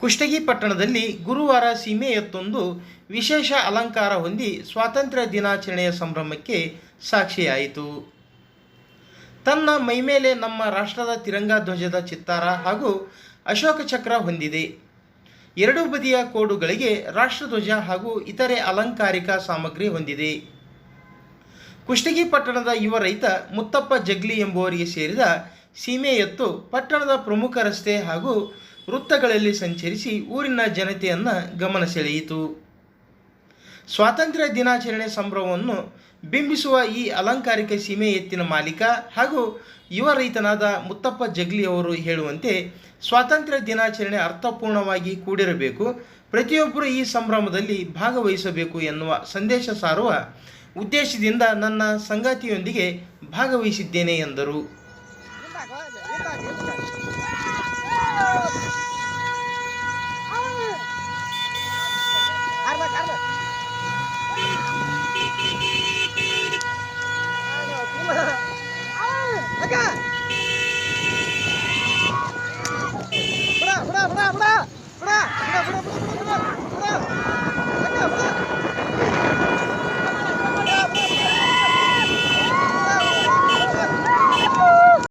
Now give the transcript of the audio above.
ಕುಷ್ಟಗಿ ಪಟ್ಟಣದಲ್ಲಿ ಗುರುವಾರ ಸೀಮೆಯತ್ತೊಂದು ವಿಶೇಷ ಅಲಂಕಾರ ಹೊಂದಿ ಸ್ವಾತಂತ್ರ್ಯ ದಿನಾಚರಣೆಯ ಸಂಭ್ರಮಕ್ಕೆ ಸಾಕ್ಷಿಯಾಯಿತು. ತನ್ನ ಮೈಮೇಲೆ ನಮ್ಮ ರಾಷ್ಟ್ರದ ತಿರಂಗ ಧ್ವಜದ ಚಿತ್ತಾರ ಹಾಗೂ ಅಶೋಕ ಚಕ್ರ ಹೊಂದಿದೆ. ಎರಡೂ ಬದಿಯ ಕೋಡುಗಳಿಗೆ ರಾಷ್ಟ್ರಧ್ವಜ ಹಾಗೂ ಇತರೆ ಅಲಂಕಾರಿಕ ಸಾಮಗ್ರಿ ಹೊಂದಿದೆ. ಕುಷ್ಟಗಿ ಪಟ್ಟಣದ ಯುವ ರೈತ ಮುತ್ತಪ್ಪ ಜಗ್ಲಿ ಎಂಬುವರಿಗೆ ಸೇರಿದ ಸೀಮೆ ಎತ್ತು ಪಟ್ಟಣದ ಪ್ರಮುಖ ರಸ್ತೆ ಹಾಗೂ ವೃತ್ತಗಳಲ್ಲಿ ಸಂಚರಿಸಿ ಊರಿನ ಜನತೆಯನ್ನು ಗಮನ ಸೆಳೆಯಿತು ಸ್ವಾತಂತ್ರ್ಯ ದಿನಾಚರಣೆ ಸಂಭ್ರಮವನ್ನು ಬಿಂಬಿಸುವ ಈ ಅಲಂಕಾರಿಕ ಸೀಮೆ ಎತ್ತಿನ ಮಾಲೀಕ ಹಾಗೂ ಯುವ ರೈತನಾದ ಮುತ್ತಪ್ಪ ಜಗ್ಲಿ ಅವರು ಹೇಳುವಂತೆ ಸ್ವಾತಂತ್ರ್ಯ ದಿನಾಚರಣೆ ಅರ್ಥಪೂರ್ಣವಾಗಿ ಕೂಡಿರಬೇಕು. ಪ್ರತಿಯೊಬ್ಬರು ಈ ಸಂಭ್ರಮದಲ್ಲಿ ಭಾಗವಹಿಸಬೇಕು ಎನ್ನುವ ಸಂದೇಶ ಸಾರುವ ಉದ್ದೇಶದಿಂದ ನನ್ನ ಸಂಗಾತಿಯೊಂದಿಗೆ ಭಾಗವಹಿಸಿದ್ದೇನೆ ಎಂದರು. Come on.